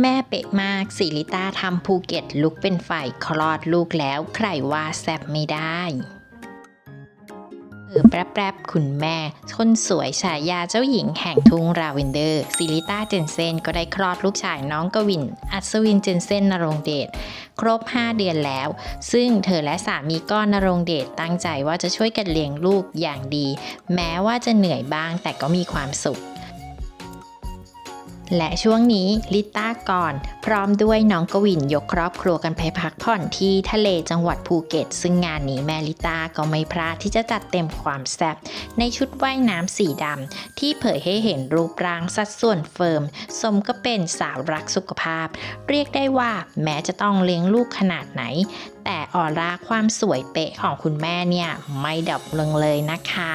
แม่เป๊ะมากสิริต้าทำภูเก็ตลุกเป็นไฟคลอดลูกแล้วใครว่าแซบไม่ได้เออแป๊บๆคุณแม่ คนสวยฉายาเจ้าหญิงแห่งทุ่งราเวนเดอร์ ซิลิต้าเจนเซนก็ได้คลอดลูกชายน้องกวิน อัศวินเจนเซนนรงเดช ครบ 5 เดือนแล้ว ซึ่งเธอและสามีก็นรงเดชตั้งใจว่าจะช่วยกันเลี้ยงลูกอย่างดี แม้ว่าจะเหนื่อยบ้างแต่ก็มีความสุข และช่วงนี้ลิต้าก่อน พร้อมด้วยน้องกวินยกครอบครัวกันไปพักผ่อนที่ทะเลจังหวัดภูเก็ต ซึ่งงานนี้แม่ลิต้าก็ไม่พลาดที่จะจัดเต็มความแซ่บในชุดว่ายน้ำสีดำที่เผยให้เห็นรูปร่างสัดส่วนเฟิร์ม สมก็เป็นสาวรักสุขภาพ เรียกได้ว่าแม้จะต้องเลี้ยงลูกขนาดไหน แต่ออร่าความสวยเป๊ะของคุณแม่เนี่ยไม่ดับลงเลยนะคะ